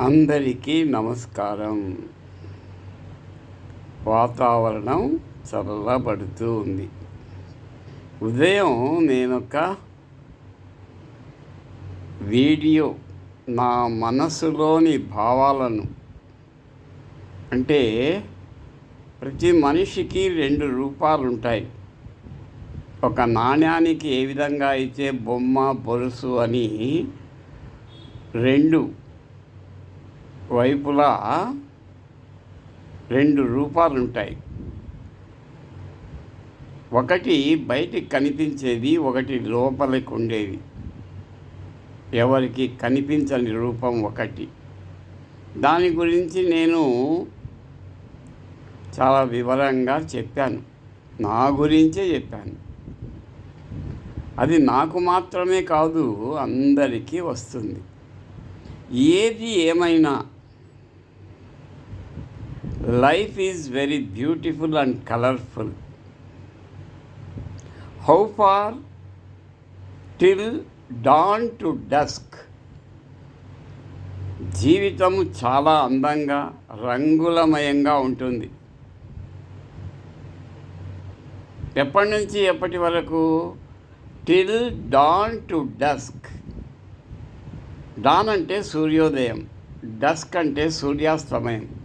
అందరికీ నమస్కారం. వాతావరణం చల్లబడుతూ ఉంది. ఉదయం నేనొక వీడియో నా మనసులోని భావాలను అంటే ప్రతి మనిషికి రెండు రూపాలు ఉంటాయి ఒక నాణ్యానికి ఏ విధంగా అయితే బొమ్మ బొరుసు అని రెండు వైపులా రెండు రూపాలు ఉంటాయి ఒకటి బయటికి కనిపించేది ఒకటి లోపలికి ఉండేది. ఎవరికి కనిపించని రూపం ఒకటి. దాని గురించి నేను చాలా వివరంగా చెప్పాను. నా గురించే చెప్పాను. అది నాకు మాత్రమే కాదు అందరికీ వస్తుంది. ఏది ఏమైనా life is very beautiful and colourful how far till dawn to dusk జీవితం చాలా అందంగా రంగులమయంగా ఉంటుంది. ఎప్పటి నుంచి ఎప్పటి వరకు? Till dawn to dusk dawn అంటే సూర్యోదయం. డస్క్ అంటే సూర్యాస్తమయం.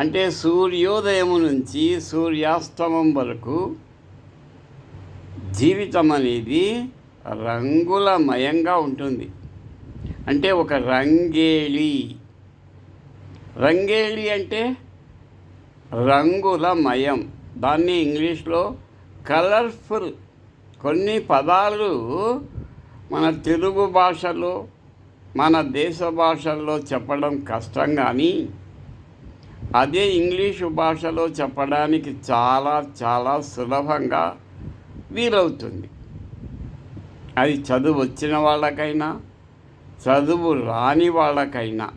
అంటే సూర్యోదయం నుంచి సూర్యాస్తమం వరకు జీవితం అనేది రంగులమయంగా ఉంటుంది. అంటే ఒక రంగేళి రంగేళి అంటే రంగులమయం. దాన్ని ఇంగ్లీష్లో కలర్ఫుల్. కొన్ని పదాలు మన తెలుగు భాషలో మన దేశ భాషల్లో చెప్పడం కష్టం కానీ అదే ఇంగ్లీషు భాషలో చెప్పడానికి చాలా చాలా సులభంగా వీలవుతుంది. అది చదువు వచ్చిన వాళ్ళకైనా చదువు రాని వాళ్ళకైనా.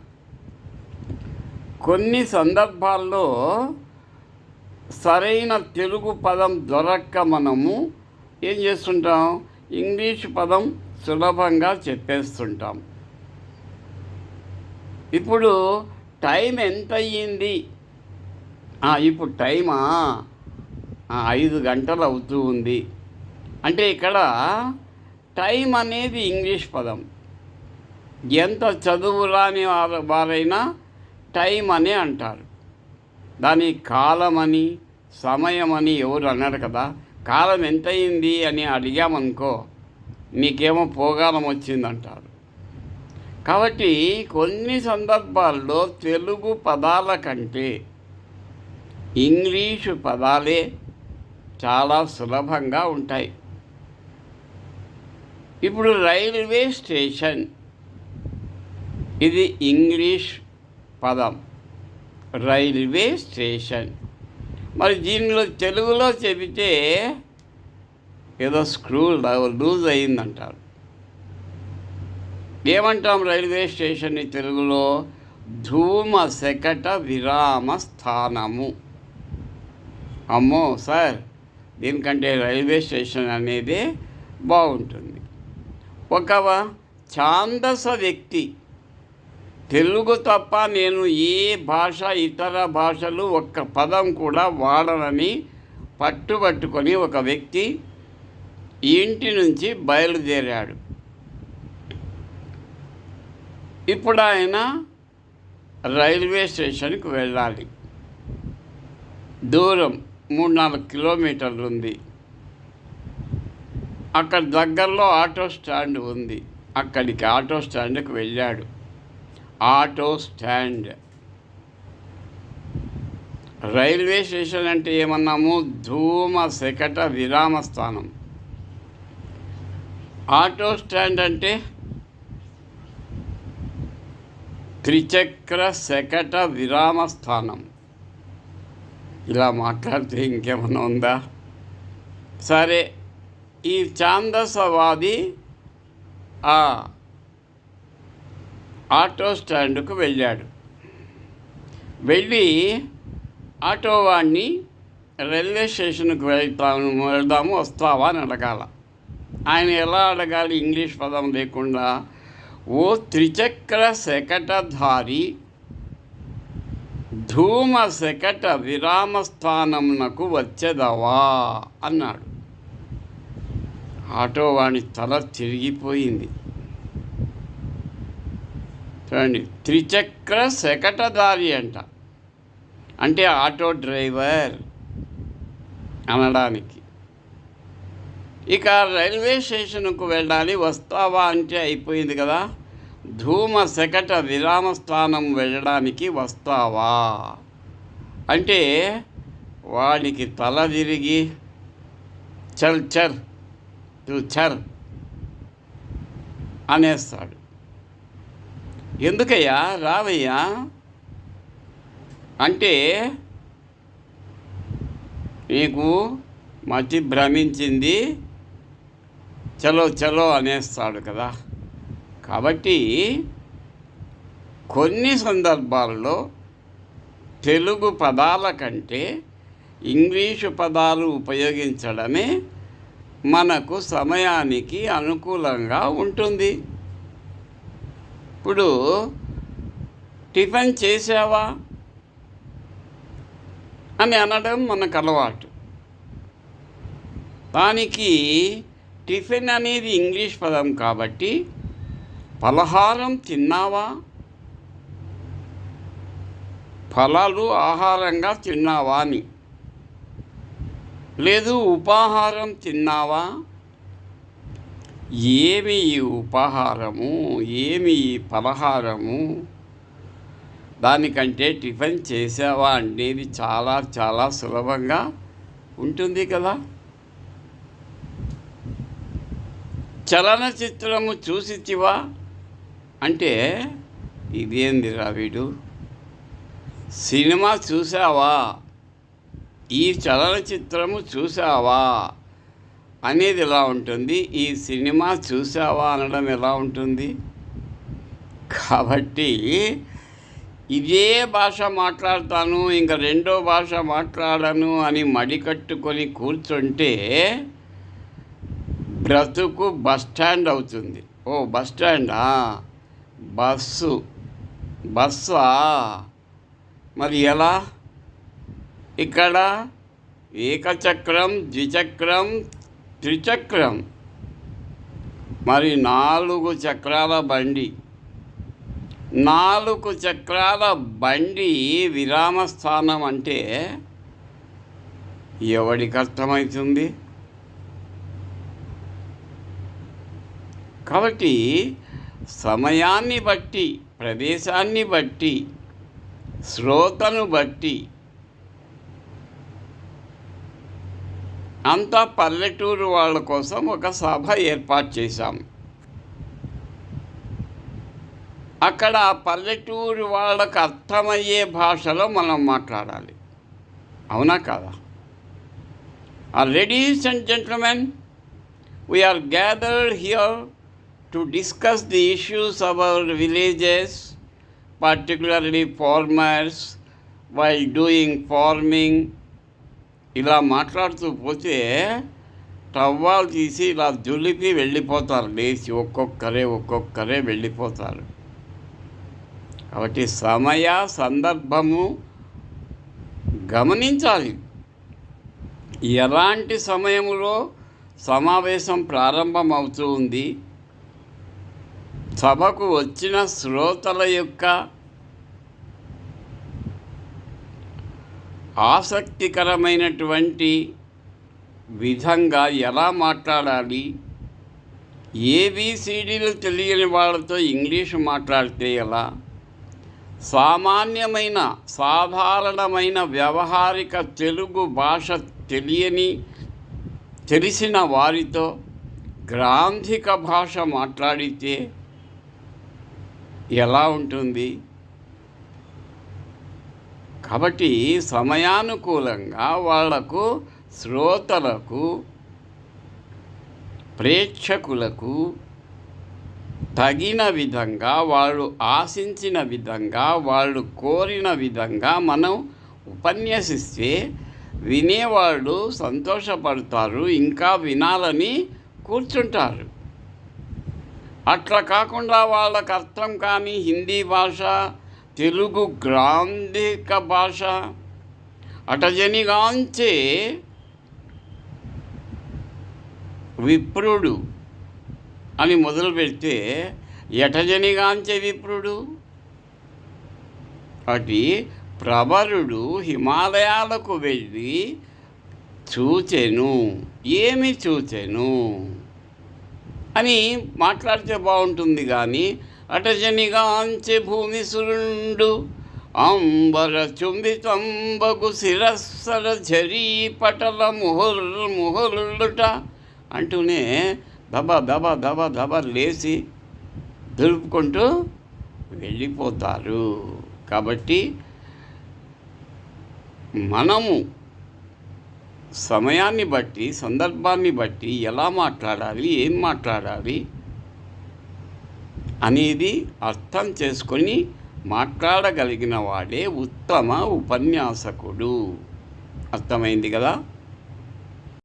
కొన్ని సందర్భాల్లో సరైన తెలుగు పదం దొరక్క మనము ఏం చేస్తుంటాం? ఇంగ్లీష్ పదం సులభంగా చెప్పేస్తుంటాం. ఇప్పుడు టైం ఎంత అయ్యింది ఇప్పుడు టైమా ఐదు గంటలు అవుతూ ఉంది. అంటే ఇక్కడ టైం అనేది ఇంగ్లీష్ పదం. ఎంత చదువు రాని వారు వారైనా టైం అనే అంటారు. దాని కాలం అని సమయం అని ఎవరు అన్నారు కదా కాలం ఎంత అయింది అని అడిగామనుకో నీకేమో పోగాలం వచ్చిందంటారు. కాబట్టి కొన్ని సందర్భాల్లో తెలుగు పదాల కంటే ఇంగ్లీషు పదాలే చాలా సులభంగా ఉంటాయి. ఇప్పుడు రైల్వే స్టేషన్. ఇది ఇంగ్లీష్ పదం. Railway station. మరి దీనిలో తెలుగులో చెబితే ఏదో స్క్రూ లూజ్ అయిందంటారు. ఏమంటాం రైల్వే స్టేషన్ని తెలుగులో? ధూమ శకట విరామ స్థానము. అమ్మో సార్ దీనికంటే రైల్వే స్టేషన్ అనేది బాగుంటుంది. ఒక ఛాందస వ్యక్తి. తెలుగు తప్ప నేను ఏ భాష ఇతర భాషలు ఒక్క పదం కూడా వాడనని పట్టుబట్టుకొని ఒక వ్యక్తి ఇంటి నుంచి బయలుదేరాడు. ఇప్పుడు ఆయన రైల్వే స్టేషన్కి వెళ్ళాలి. దూరం. మూడు నాలుగు కిలోమీటర్లు ఉంది. అక్కడ దగ్గరలో ఆటో స్టాండ్ ఉంది. అక్కడికి ఆటో స్టాండ్కి వెళ్ళాడు. Auto stand. రైల్వే స్టేషన్ అంటే ఏమన్నాము? ధూమ శకట విరామ స్థానం. ఆటో స్టాండ్ అంటే త్రిచక్ర శకట విరామ స్థానం. ఇలా మాట్లాడితే ఇంకేమన్నా ఉందా? సరే ఈ ఛాందసవాది ఆ ఆటో స్టాండ్కు వెళ్ళాడు. వెళ్ళి ఆటో వాడిని రైల్వే స్టేషన్కు వెళ్తాను వెళ్దాము వస్తావా అని అడగాల. ఆయన ఎలా అడగాలి? ఇంగ్లీష్ పదం లేకుండా ఓ త్రిచక్ర శకటధారి ధూమ శకట విరామ స్థానమునకు వచ్చేదవా? అన్నాడు. ఆటో వాణి తల తిరిగిపోయింది. చూడండి త్రిచక్ర శకటదారి అంట. అంటే ఆటో డ్రైవర్ అనడానికి. ఇక రైల్వే స్టేషన్కు వెళ్ళాలి వస్తావా అంటే అయిపోయింది కదా. ధూమ శకట విరామ స్థానం వెళ్ళడానికి వస్తావా? అంటే వాడికి తల తిరిగి చల్ చర్ తూ చర్ అనేస్తాడు. ఎందుకయ్యా రావయ్యా? అంటే నీకు మతి భ్రమించింది చలో చలో అనేస్తాడు కదా. కాబట్టి కొన్ని సందర్భాల్లో తెలుగు పదాల కంటే ఇంగ్లీషు పదాలు ఉపయోగించడమే మనకు సమయానికి అనుకూలంగా ఉంటుంది. ఇప్పుడు టిఫిన్ చేసావా? అని అనడం మనకు అలవాటు. దానికి టిఫిన్ అనేది ఇంగ్లీష్ పదం కాబట్టి పలహారం తిన్నావా? ఫలాలు ఆహారంగా తిన్నావా అని. లేదు ఉపాహారం తిన్నావా? ఏమి ఈ ఉపాహారము? ఏమి ఈ పలహారము దానికంటే టిఫిన్ చేసావా అనేది చాలా చాలా సులభంగా ఉంటుంది కదా. చలనచిత్రము చూసితివా? అంటే ఇదేందిరా వీడు? సినిమా చూసావా ఈ చలనచిత్రము చూసావా అనేది ఎలా ఉంటుంది? ఈ సినిమా చూసావా అనడం ఎలా ఉంటుంది? కాబట్టి ఇదే భాష మాట్లాడతాను ఇంకా రెండో భాష మాట్లాడను అని మడికట్టుకొని కూర్చుంటే బ్రతుకు బస్ స్టాండ్ అవుతుంది. ఓ బస్ స్టాండా? బస్సు. బస్సా? మరి ఎలా? ఇక్కడ ఏకచక్రం ద్విచక్రం త్రిచక్రం. మరి నాలుగు చక్రాల బండి. నాలుగు చక్రాల బండి విరామ స్థానం అంటే ఎవడికి అర్థమవుతుంది? కాబట్టి సమయాన్ని బట్టి ప్రదేశాన్ని బట్టి శ్రోతను బట్టి. అంతా పల్లెటూరు వాళ్ళ కోసం ఒక సభ ఏర్పాటు చేశాం. అక్కడ ఆ పల్లెటూరు వాళ్ళకు అర్థమయ్యే భాషలో మనం మాట్లాడాలి. అవునా కాదా? Ladies and gentlemen we are gathered here to discuss the issues of our villages, particularly farmers, while doing farming. ఇలా మాట్లాడుతూ పోతే టవ్వాలు తీసి ఇలా జులిపి వెళ్ళిపోతారు లేచి ఒక్కొక్కరే ఒక్కొక్కరే వెళ్ళిపోతారు. కాబట్టి సమయ సందర్భము గమనించాలి. ఎలాంటి సమయంలో సమావేశం ప్రారంభమవుతూ ఉంది? సభకు వచ్చిన శ్రోతల యొక్క ఆసక్తికరమైనటువంటి విధంగా ఎలా మాట్లాడాలి? ఏబిసిడీలు తెలియని వాళ్ళతో ఇంగ్లీషు మాట్లాడితే ఎలా? సామాన్యమైన సాధారణమైన వ్యవహారిక తెలుగు భాష తెలియని తెలిసిన వారితో గ్రాంధిక భాష మాట్లాడితే ఎలా ఉంటుంది? కాబట్టి సమయానుకూలంగా వాళ్ళకు శ్రోతలకు ప్రేక్షకులకు తగిన విధంగా వాళ్ళు ఆశించిన విధంగా వాళ్ళు కోరిన విధంగా మనం ఉపన్యసిస్తే వినేవాళ్ళు సంతోషపడతారు ఇంకా వినాలని కూర్చుంటారు. అట్లా కాకుండా వాళ్ళకు అర్థం కానీ హిందీ భాష తెలుగు గ్రాంధిక భాష అటజనిగాంచే విప్రుడు అని మొదలు పెడితే ఎటజనిగాంచే విప్రుడు. అటి ప్రబరుడు హిమాలయాలకు వెళ్ళి చూచెను. ఏమి చూచెను? అని మాట్లాడితే బాగుంటుంది కానీ అటజనిగాంచె భూమి సురుండు అంబర చుంబితంబగు శిరస్సర జరీ పటల ముహుర్ ముహుర్లుట అంటూనే దబ దబ దబ దబ లేచి దులుపుకుంటూ వెళ్ళిపోతారు. కాబట్టి మనము సమయాన్ని బట్టి సందర్భాన్ని బట్టి ఎలా మాట్లాడాలి ఏం మాట్లాడాలి అనేది అర్థం చేసుకొని మాట్లాడగలిగిన వాడే ఉత్తమ ఉపన్యాసకుడు. అర్థమైంది కదా?